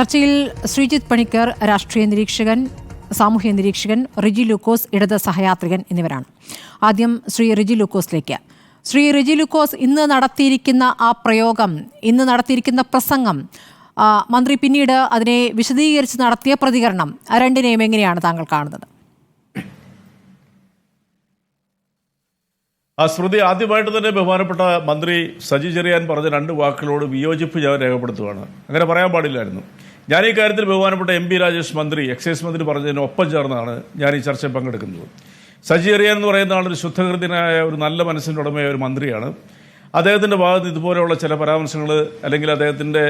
ചർച്ചയിൽ ശ്രീജിത്ത് പണിക്കർ രാഷ്ട്രീയ നിരീക്ഷകൻ സാമൂഹ്യ നിരീക്ഷകൻ റിജി ലൂക്കോസ് ഇടത് സഹയാത്രികൻ എന്നിവരാണ്. ആദ്യം ശ്രീ റിജി ലൂക്കോസിലേക്ക്. ശ്രീ റിജി ലൂക്കോസ് ഇന്ന് നടത്തിയിരിക്കുന്ന ആ പ്രയോഗം ഇന്ന് നടത്തിയിരിക്കുന്ന പ്രസംഗം മന്ത്രി പിന്നീട് അതിനെ വിശദീകരിച്ച് നടത്തിയ പ്രതികരണം രണ്ടിനെയും എങ്ങനെയാണ് താങ്കൾ കാണുന്നത്? ആ ശ്രുതി ആദ്യമായിട്ട് തന്നെ ബഹുമാനപ്പെട്ട മന്ത്രി സജി ചെറിയാൻ പറഞ്ഞ രണ്ട് വാക്കുകളോട് വിയോജിപ്പ് ഞാൻ രേഖപ്പെടുത്തുകയാണ് അങ്ങനെ പറയാൻ പാടില്ലായിരുന്നു. ഞാൻ ഈ കാര്യത്തിൽ ബഹുമാനപ്പെട്ട എം പി രാജേഷ് മന്ത്രി എക്സൈസ് മന്ത്രി പറഞ്ഞതിന് ഒപ്പം ചേർന്നാണ് ഞാൻ ഈ ചർച്ചയിൽ പങ്കെടുക്കുന്നത്. സജി ചെറിയാൻ എന്ന് പറയുന്ന ആളൊരു ശുദ്ധഹൃദയനായ ഒരു നല്ല മനസ്സിന്റെ ഉടമയായ ഒരു മന്ത്രിയാണ്. അദ്ദേഹത്തിന്റെ ഭാഗത്ത് ഇതുപോലെയുള്ള ചില പരാമർശങ്ങൾ അല്ലെങ്കിൽ അദ്ദേഹത്തിന്റെ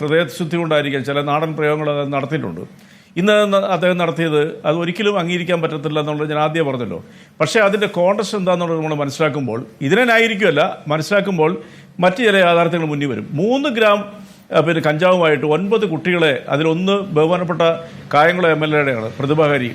ഹൃദയശുദ്ധി കൊണ്ടായിരിക്കാം ചില നാടൻ പ്രയോഗങ്ങൾ നടത്തിയിട്ടുണ്ട്. ഇന്ന് അദ്ദേഹം നടത്തിയത് അത് ഒരിക്കലും അംഗീകരിക്കാൻ പറ്റത്തില്ല എന്നുള്ളത് ഞാൻ ആദ്യം പറഞ്ഞല്ലോ. പക്ഷേ അതിന്റെ കോൺടസ്റ്റ് എന്താണെന്നുള്ളത് നമ്മൾ മനസ്സിലാക്കുമ്പോൾ ഇതിനെ ന്യായീകരിക്കുമല്ല മനസ്സിലാക്കുമ്പോൾ മറ്റ് ചില യാഥാർത്ഥ്യങ്ങൾ മുന്നിൽ വരും. മൂന്ന് ഗ്രാം പിന്നെ കഞ്ചാവുമായിട്ട് ഒൻപത് കുട്ടികളെ അതിലൊന്ന് ബഹുമാനപ്പെട്ട കായംകുളം എം എൽ എയുടെയാണ് പ്രതിഭാഹരി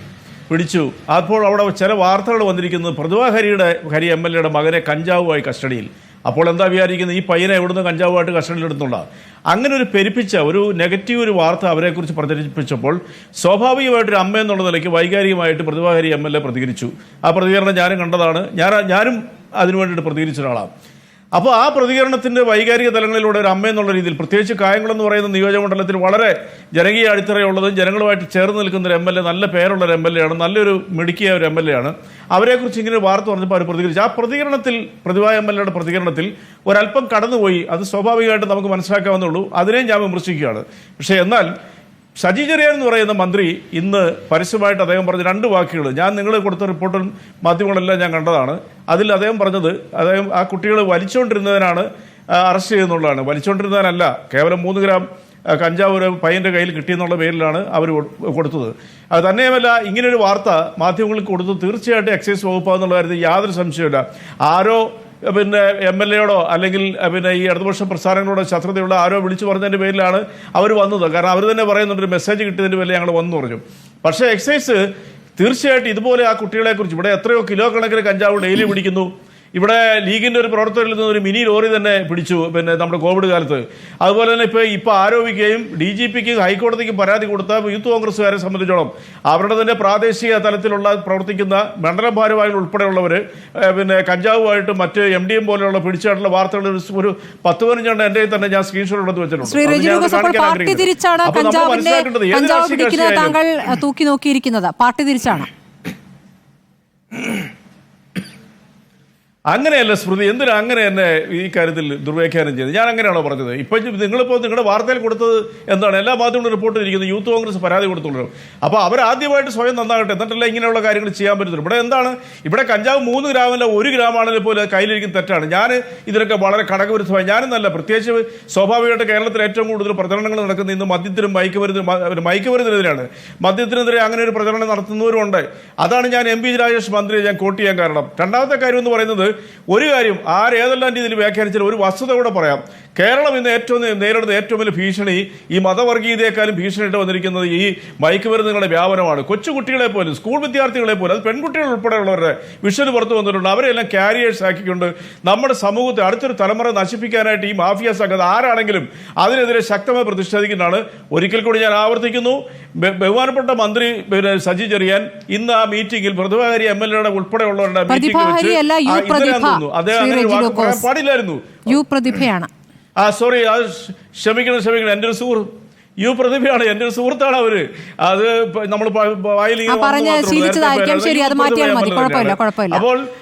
പിടിച്ചു. അപ്പോൾ അവിടെ ചില വാർത്തകൾ വന്നിരിക്കുന്നത് പ്രതിഭാഹരിയുടെ ഹരി എം എൽ എയുടെ മകനെ കഞ്ചാവുമായി കസ്റ്റഡിയിൽ. അപ്പോൾ എന്താ വിചാരിക്കുന്നത്? ഈ പയ്യനെ എവിടുന്ന് കഞ്ചാവുമായിട്ട് കസ്റ്റഡിയിൽ എടുത്തുള്ള? അങ്ങനെ ഒരു പെരുപ്പിച്ച ഒരു നെഗറ്റീവ് ഒരു വാർത്ത അവരെക്കുറിച്ച് പ്രചരിപ്പിച്ചപ്പോൾ സ്വാഭാവികമായിട്ടൊരു അമ്മ എന്നുള്ള നിലയ്ക്ക് വൈകാരികമായിട്ട് പ്രതിഭാഹരി എം എൽ എ പ്രതികരിച്ചു. ആ പ്രതികരണം ഞാനും കണ്ടതാണ്. ഞാൻ ഞാനും അതിനു വേണ്ടിയിട്ട് പ്രതികരിച്ച ഒരാളാണ്. അപ്പോൾ ആ പ്രതികരണത്തിന്റെ വൈകാരിക തലങ്ങളിലൂടെ ഒരു അമ്മ എന്നുള്ള രീതിയിൽ പ്രത്യേകിച്ച് കായംകുളം പറയുന്ന നിയോജകമണ്ഡലത്തിൽ വളരെ ജനകീയ അടിത്തറയുള്ളതും ജനങ്ങളുമായിട്ട് ചേർന്ന് നിൽക്കുന്ന ഒരു എം എൽ എ നല്ല പേരുള്ള ഒരു എം എൽ എ ആണ് നല്ലൊരു മിടുക്കിയ ഒരു എം എൽ എ ആണ്. അവരെക്കുറിച്ച് ഇങ്ങനെ വാർത്ത പറഞ്ഞപ്പോൾ അവർ പ്രതികരിച്ചു. ആ പ്രതികരണത്തിൽ പ്രതിഭ എം എൽ എയുടെ പ്രതികരണത്തിൽ ഒരല്പം കടന്നുപോയി. അത് സ്വാഭാവികമായിട്ട് നമുക്ക് മനസ്സിലാക്കാവുന്നുള്ളൂ അതിനെയും ഞാൻ വിമർശിക്കുകയാണ്. പക്ഷേ എന്നാൽ സജി ചെറിയാൻ എന്ന് പറയുന്ന മന്ത്രി ഇന്ന് പരസ്യമായിട്ട് അദ്ദേഹം പറഞ്ഞ രണ്ട് വാക്കുകൾ. ഞാൻ നിങ്ങൾ കൊടുത്ത റിപ്പോർട്ടും മാധ്യമങ്ങളെല്ലാം ഞാൻ കണ്ടതാണ്. അതിൽ അദ്ദേഹം പറഞ്ഞത് അദ്ദേഹം ആ കുട്ടികളെ വലിച്ചുകൊണ്ടിരുന്നതിനാണ് അറസ്റ്റ് ചെയ്യുന്നുള്ളതാണ്. വലിച്ചുകൊണ്ടിരുന്നതിനല്ല കേവലം മൂന്ന് ഗ്രാം കഞ്ചാവ് ഒരു പയ്യന്റെ കയ്യിൽ കിട്ടിയെന്നുള്ള പേരിലാണ് അവർ കൊടുത്തത്. അത് തന്നെയുമല്ല ഇങ്ങനൊരു വാർത്ത മാധ്യമങ്ങൾക്ക് കൊടുത്ത് തീർച്ചയായിട്ടും എക്സൈസ് വകുപ്പാന്നുള്ള കാര്യത്തിൽ യാതൊരു സംശയമില്ല ആരോ പിന്നെ എം എൽ എയോടോ അല്ലെങ്കിൽ പിന്നെ ഈ ഇടതുപക്ഷ പ്രസ്ഥാനങ്ങളോടോ ശത്രുതയുള്ള ആരോ വിളിച്ചു പറഞ്ഞതിന്റെ പേരിലാണ് അവർ വന്നത്. കാരണം അവർ തന്നെ പറയുന്നുണ്ട് ഒരു മെസ്സേജ് കിട്ടിയതിന്റെ പേരിൽ ഞങ്ങൾ വന്നു പറഞ്ഞു. പക്ഷേ എക്സൈസ് തീർച്ചയായിട്ടും ഇതുപോലെ ആ കുട്ടികളെക്കുറിച്ച് ഇവിടെ എത്രയോ കിലോ കണക്കിന് കഞ്ചാവ് ഡെയിലി പിടിക്കുന്നു ഇവിടെ ലീഗിന്റെ ഒരു പ്രവർത്തകരിൽ നിന്ന് ഒരു മിനി ലോറി തന്നെ പിടിച്ചു പിന്നെ നമ്മുടെ കോവിഡ് കാലത്ത്. അതുപോലെ തന്നെ ഇപ്പോൾ ഇപ്പോൾ ആരോപിക്കുകയും ഡി ജി പിക്ക് ഹൈക്കോടതിക്ക് പരാതി കൊടുത്ത യൂത്ത് കോൺഗ്രസ്സുകാരെ സംബന്ധിച്ചോളം അവരുടെ തന്നെ പ്രാദേശിക തലത്തിലുള്ള പ്രവർത്തിക്കുന്ന മണ്ഡലം ഭാരവാഹികൾ ഉൾപ്പെടെയുള്ളവർ പിന്നെ കഞ്ചാവുമായിട്ട് മറ്റ് എം ഡി എം പോലെയുള്ള പിടിച്ചായിട്ടുള്ള വാർത്തകൾ ഒരു- പത്ത് പതിനഞ്ചെണ്ണം എന്റെ തന്നെ ഞാൻ സ്ക്രീൻഷോട്ട് എടുത്ത് വെച്ചിട്ടുണ്ട്. താങ്കൾ തൂക്കി നോക്കിയിരിക്കുന്നത്. പാർട്ടി തിരിച്ചാണ്. അങ്ങനെയല്ല സ്മൃതി എന്തിനാ അങ്ങനെ എന്നെ ഈ കാര്യത്തിൽ ദുർവ്യാഖ്യാനം ചെയ്തത്? ഞാൻ അങ്ങനെയാണോ പറഞ്ഞത്? ഇപ്പൊ നിങ്ങളിപ്പോൾ നിങ്ങളുടെ വാർത്തയിൽ കൊടുത്തത് എന്താണ്? എല്ലാ മാധ്യമങ്ങളും റിപ്പോർട്ട് ചെയ്തിരിക്കുന്നത് യൂത്ത് കോൺഗ്രസ് പരാതി കൊടുത്തുള്ളൂ അപ്പോൾ അവർ ആദ്യമായിട്ട് സ്വയം നന്നാകട്ടെ എന്നിട്ടല്ല ഇങ്ങനെയുള്ള കാര്യങ്ങൾ ചെയ്യാൻ പറ്റത്തുള്ളൂ. ഇവിടെ എന്താണ്? ഇവിടെ കഞ്ചാവ് മൂന്ന് ഗ്രാമല്ല ഒരു ഗ്രാമാണെങ്കിൽ പോലും കയ്യിലിരിക്കുന്ന തെറ്റാണ്. ഞാൻ ഇതിനൊക്കെ വളരെ കടകവിരുദ്ധമായി നല്ല പ്രത്യേകിച്ച് സ്വാഭാവികമായിട്ട് കേരളത്തിൽ ഏറ്റവും കൂടുതൽ പ്രചരണങ്ങൾ നടക്കുന്ന ഇന്ന് മദ്യത്തിനും മയക്കുമരുന്ന് മ- മയക്കുമരുന്നിനെതിരാണ് മദ്യത്തിനെതിരെ അങ്ങനെ ഒരു പ്രചരണം നടത്തുന്നവരുണ്ട് അതാണ് ഞാൻ എം പി രാജേഷ് മന്ത്രിയെ ഞാൻ കോട്ട് ചെയ്യാൻ കാരണം. രണ്ടാമത്തെ കാര്യം എന്ന് പറയുന്നത് ഒരു കാര്യം ആരേതെല്ലാം രീതിയിൽ വ്യാഖ്യാനിച്ചാലും ഒരു വസ്തുത കൂടെ പറയാം. കേരളം ഇന്ന് ഏറ്റവും നേരിടുന്ന ഏറ്റവും വലിയ ഭീഷണി ഈ മതവർഗീയതയെക്കാളും ഭീഷണിയിട്ട് വന്നിരിക്കുന്നത് ഈ മയക്കുമരുന്നുകളുടെ വ്യാപനമാണ്. കൊച്ചുകുട്ടികളെ പോലും സ്കൂൾ വിദ്യാർത്ഥികളെ പോലും അത് പെൺകുട്ടികൾ ഉൾപ്പെടെയുള്ളവരുടെ വിഷന് പുറത്തു വന്നിട്ടുണ്ട്. അവരെല്ലാം കാരിയേഴ്സ് ആക്കിക്കൊണ്ട് നമ്മുടെ സമൂഹത്തെ അടുത്തൊരു തലമുറ നശിപ്പിക്കാനായിട്ട് ഈ മാഫിയ സംഘം ആരാണെങ്കിലും അതിനെതിരെ ശക്തമായി പ്രതിഷേധിക്കുന്നതാണ്. ഒരിക്കൽ കൂടി ഞാൻ ആവർത്തിക്കുന്നു. ബഹുമാനപ്പെട്ട മന്ത്രി പിന്നെ സജി ചെറിയാൻ ഇന്ന് ആ മീറ്റിംഗിൽ പ്രതിഭാഹരി എം എൽ എയുടെ ഉൾപ്പെടെയുള്ളവരുടെ മീറ്റിംഗ് പ്രതിഭ. അദ്ദേഹം പാടില്ലായിരുന്നു. യു പ്രതിഭയാണ്. ആ സോറി അത് ക്ഷ- ക്ഷമിക്കണം ക്ഷമിക്കണം. എന്റെ ഒരു സുഹൃത്ത് യു പ്രതിഭയാണ് എന്റെ ഒരു സുഹൃത്താണ് അവർ. അത് നമ്മൾ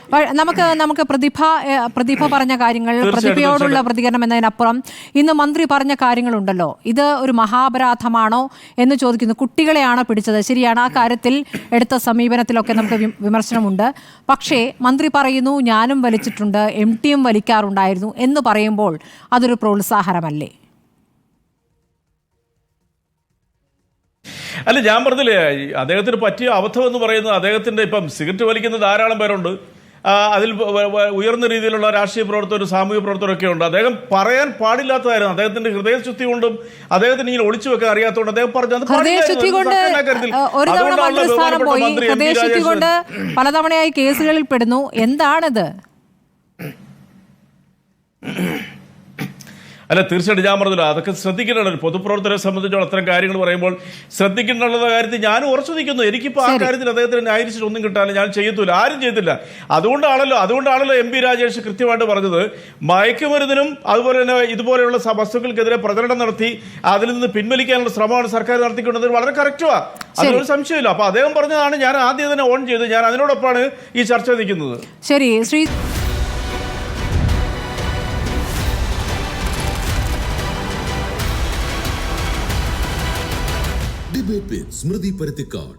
അപ്പോൾ നമുക്ക് നമുക്ക് പ്രതിഭ പ്രതിഭ പറഞ്ഞ കാര്യങ്ങൾ പ്രതിഭയോടുള്ള പ്രതികരണം എന്നതിനപ്പുറം ഇന്ന് മന്ത്രി പറഞ്ഞ കാര്യങ്ങളുണ്ടല്ലോ. ഇത് ഒരു മഹാപരാധമാണോ എന്ന് ചോദിക്കുന്നു. കുട്ടികളെയാണോ പിടിച്ചത്? ശരിയാണ് ആ കാര്യത്തിൽ എടുത്ത സമീപനത്തിലൊക്കെ നമുക്ക് വിമർശനമുണ്ട്. പക്ഷേ മന്ത്രി പറയുന്നു ഞാനും വലിച്ചിട്ടുണ്ട് എം ടിയും വലിക്കാറുണ്ടായിരുന്നു എന്ന് പറയുമ്പോൾ അതൊരു പ്രോത്സാഹനമല്ലേ? അല്ല ഞാൻ പറഞ്ഞില്ലേ അദ്ദേഹത്തിന് പറ്റിയ അബദ്ധം എന്ന് പറയുന്നത് അദ്ദേഹത്തിന്റെ ഇപ്പം സിഗരറ്റ് വലിക്കുന്ന ധാരാളം പേരുണ്ട്. അതിൽ ഉയർന്ന രീതിയിലുള്ള രാഷ്ട്രീയ പ്രവർത്തകരും സാമൂഹിക പ്രവർത്തകരൊക്കെ ഉണ്ട്. അദ്ദേഹം പറയാൻ പാടില്ലാത്തതായിരുന്നു. അദ്ദേഹത്തിന്റെ ഹൃദയശുദ്ധി കൊണ്ടും അദ്ദേഹത്തിന് ഇങ്ങനെ ഒളിച്ചു വെക്കാൻ അറിയാത്തതുകൊണ്ട് അദ്ദേഹം പറഞ്ഞു അത് ഹൃദയശുദ്ധി കൊണ്ട് പാടില്ലായിരുന്നു. കാര്യത്തിൽ. ഏഹ്, ഒരു തവണ അതുകൊണ്ടാണല്ലോ മന്ത്രിസ്ഥാനം ബഹുമാനപ്പെട്ട പോയി മന്ത്രി എം. പി. ഹൃദയശുദ്ധി രാജേഷ് കൊണ്ട് പലതവണയായി കേസുകളിൽ പെടുന്നു എന്താണിത് അല്ല തീർച്ചയായിട്ടും ഞാൻ പറഞ്ഞല്ലോ അതൊക്കെ ശ്രദ്ധിക്കേണ്ടത് ഒരു പൊതുപ്രവർത്തകരെ സംബന്ധിച്ചോളം അത്തരം കാര്യങ്ങൾ പറയുമ്പോൾ ശ്രദ്ധിക്കേണ്ടുള്ള കാര്യത്തിൽ ഞാൻ ഉറച്ചു നിൽക്കുന്നു എനിക്കിപ്പോൾ ആ കാര്യത്തിൽ അദ്ദേഹത്തിന് ന്യായീകരിച്ചിട്ട് ഒന്നും കിട്ടാൻ ഞാൻ ചെയ്യത്തില്ല ആരും ചെയ്തില്ല അതുകൊണ്ടാണല്ലോ അതുകൊണ്ടാണല്ലോ എം പി രാജേഷ് കൃത്യമായിട്ട് പറഞ്ഞത്. മയക്കുമരുന്നിനും അതുപോലെ തന്നെ ഇതുപോലെയുള്ള വസ്തുക്കൾക്കെതിരെ പ്രചരണം നടത്തി അതിൽ നിന്ന് പിൻവലിക്കാനുള്ള ശ്രമമാണ് സർക്കാർ നടത്തിക്കൊണ്ടത്. വളരെ കറക്റ്റുമാണ് അതിലൊരു സംശയമില്ല. അപ്പൊ അദ്ദേഹം പറഞ്ഞതാണ് ഞാൻ ആദ്യം തന്നെ ഓൺ ചെയ്ത് ഞാൻ അതിനോടൊപ്പമാണ് ഈ ചർച്ച നിൽക്കുന്നത് ശരി. ശ്രീ ರೇಲ್ವೆ ಪಿಟ್ ಸ್ಮೃತಿ ಪರ್ತಿಕಾಡ್